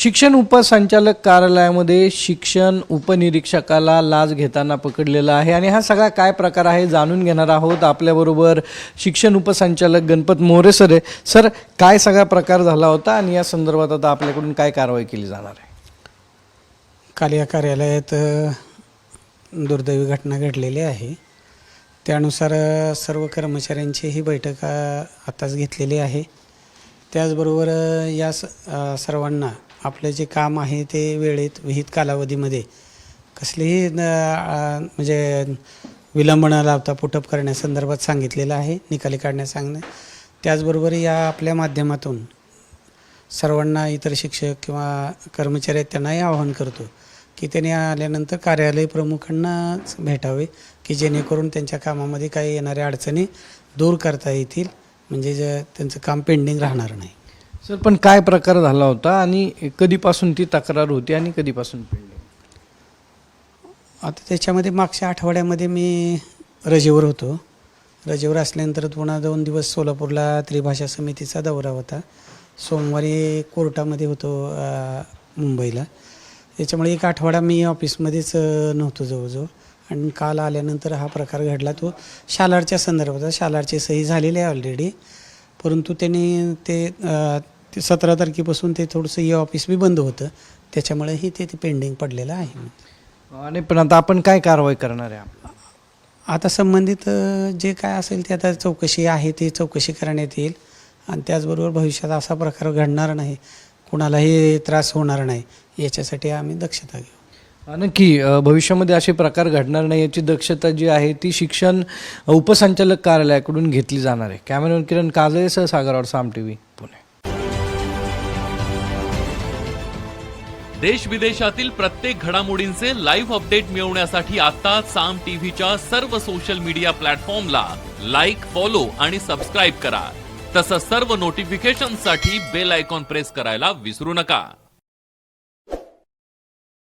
शिक्षण उपसंचालक कार्यालयामध्ये शिक्षण उपनिरीक्षकाला लाच घेताना पकडलेला आहे. आणि हा सगळा काय प्रकार आहे जाणून घेणार आहोत आपल्याबरोबर शिक्षण उपसंचालक गणपत मोरे सर आहे. सर काय सगळा प्रकार झाला होता आणि या संदर्भात आता आपल्याकडून काय कारवाई केली जाणार आहे? काल या कार्यालयात दुर्दैवी घटना घडलेली आहे. त्यानुसार सर्व कर्मचाऱ्यांची ही बैठक आताच घेतलेली आहे. त्याचबरोबर या स सर्वांना आपलं जे काम आहे ते वेळेत विहित कालावधीमध्ये कसलीही म्हणजे विलंब न लावता पुटअप करण्यासंदर्भात सांगितलेलं आहे निकाली काढण्यास सांगणे त्याचबरोबर या आपल्या माध्यमातून सर्वांना इतर शिक्षक किंवा कर्मचारी आहेत त्यांनाही आवाहन करतो की त्यांनी आल्यानंतर कार्यालय प्रमुखांनाच भेटावे की जेणेकरून त्यांच्या कामामध्ये काही येणाऱ्या अडचणी दूर करता येतील म्हणजे ज त्यांचं काम पेंडिंग राहणार नाही. सर पण काय प्रकार झाला होता आणि कधीपासून ती तक्रार होती आणि कधीपासून पेंडिंग आता त्याच्यामध्ये मागच्या आठवड्यामध्ये मी रजेवर होतो. रजेवर असल्यानंतर पुन्हा दोन दिवस सोलापूरला त्रिभाषा समितीचा दौरा होता. सोमवारी कोर्टामध्ये होतो मुंबईला. त्याच्यामुळे एक आठवडा मी ऑफिसमध्येच नव्हतो जवळजवळ. आणि काल आल्यानंतर हा प्रकार घडला. तो शालारच्या संदर्भात शालारची सही झालेली आहे ऑलरेडी परंतु त्यांनी ते सतरा तारखेपासून ते थोडंसं ई ऑफिस बी बंद होतं. त्याच्यामुळेही ते ते पेंडिंग पडलेलं आहे. आणि पण आता आपण काय कारवाई करणार आहे? आता संबंधित जे काय असेल ते आता चौकशी आहे ती चौकशी करण्यात येईल. आणि त्याचबरोबर भविष्यात असा प्रकार घडणार नाही. कुणालाही त्रास होणार नाही. याच्यासाठी आम्ही दक्षता घेऊ. हा, नक्की भविष्यामध्ये असे प्रकार घडणार नाही याची दक्षता जी आहे ती शिक्षण उपसंचालक कार्यालयाकडून घेतली जाणार आहे. कॅमेरामॅन किरण काजळे सह सागरवाड साम टी व्ही पुणे. देश विदेशातील प्रत्येक घडामोडींचे लाईव्ह अपडेट मिळवण्यासाठी आता साम टीव्हीच्या सर्व सोशल मीडिया प्लॅटफॉर्मला लाईक फॉलो आणि सबस्क्राईब करा. तसंच सर्व नोटिफिकेशनसाठी बेल आयकॉन प्रेस करायला विसरू नका.